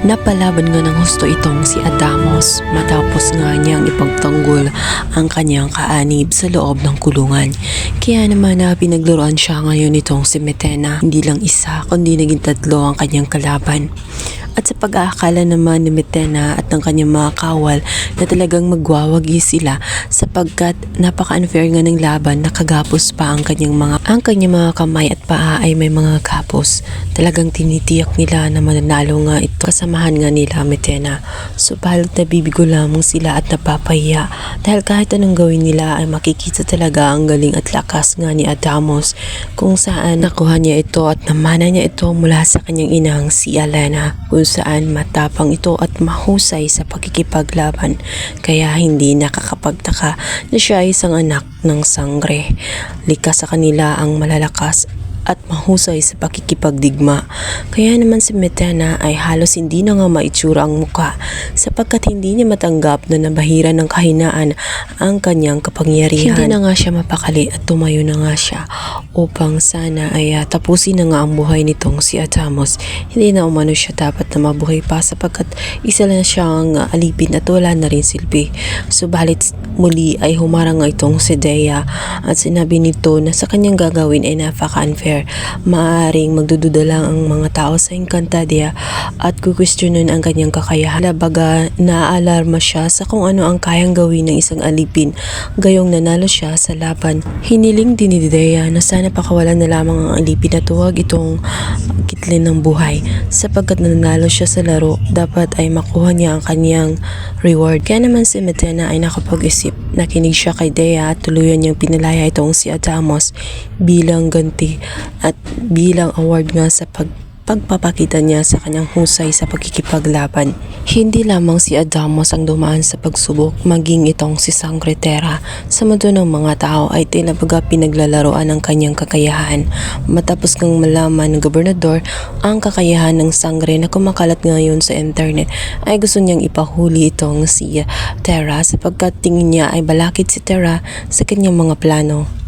Napalaban nga ng husto itong si Adamos matapos nga niyang ipagtanggol ang kanyang kaanib sa loob ng kulungan. Kaya naman na pinaglaruan siya ngayon itong si Metena. Hindi lang isa kundi naging tatlo ang kanyang kalaban. At sa pag-aakala naman ni Metena at ng kanyang mga kawal na talagang magwawagi sila sapagkat napaka-unfair nga ng laban nakagapos pa ang kanyang mga ang kanyang mga kamay at paa ay may mga gapos. Talagang tinitiyak nila na mananalo nga ito kasamahan nga nila Metena. Subalit nabibigo lamang sila at napapahiya dahil kahit anong gawin nila ay makikita talaga ang galing at lakas nga ni Adamos kung saan nakuha niya ito at namana niya ito mula sa kanyang inang si Elena kung saan matapang ito at mahusay sa pagkikipaglaban kaya hindi nakakapagtaka na siya ay isang anak ng sangre. Likas sa kanila ang malalakas at mahusay sa pakikipagdigma. Kaya naman si Metena ay halos hindi na nga maitsura ang muka sapagkat hindi niya matanggap na nabahira ng kahinaan ang kanyang kapangyarihan. Hindi na nga siya mapakali at tumayo na nga siya upang sana ay ah, tapusin na nga ang buhay nitong si Atamos. Hindi na umano siya dapat na mabuhay pa sapagkat isa lang siyang ah, alipin at wala na rin silbi. Subalit muli ay humarang itong si Dea at sinabi nito na sa kanyang gagawin ay napaka-unfair. Maaring magdududa lang ang mga tao sa Encantadia at kukwestiyonin ang kanyang kakayahan. Labaga, naaalarma siya sa kung ano ang kayang gawin ng isang alipin gayong nanalo siya sa laban. Hiniling din ni Dea na sana pakawalan na lamang ang alipin at huwag itong kitlin ng buhay sapagkat nanalo siya sa laro dapat ay makuha niya ang kanyang reward. Kaya naman si Metena ay nakapag-isip. Nakinig siya kay Dea at tuluyan niyang pinalaya itong si Adamos bilang ganti at bilang award nga sa pag pagpapakita niya sa kanyang husay sa pagkikipaglaban. Hindi lamang si Adamos ang dumaan sa pagsubok, maging itong si Sangretera. Sa mundo ng mga tao ay tila baga pinaglalaroan ang kanyang kakayahan. Matapos kang malaman ng gobernador ang kakayahan ng sangre na kumakalat ngayon sa internet, ay gusto niyang ipahuli itong si Terra sapagkat tingin niya ay balakid si Terra sa kanyang mga plano.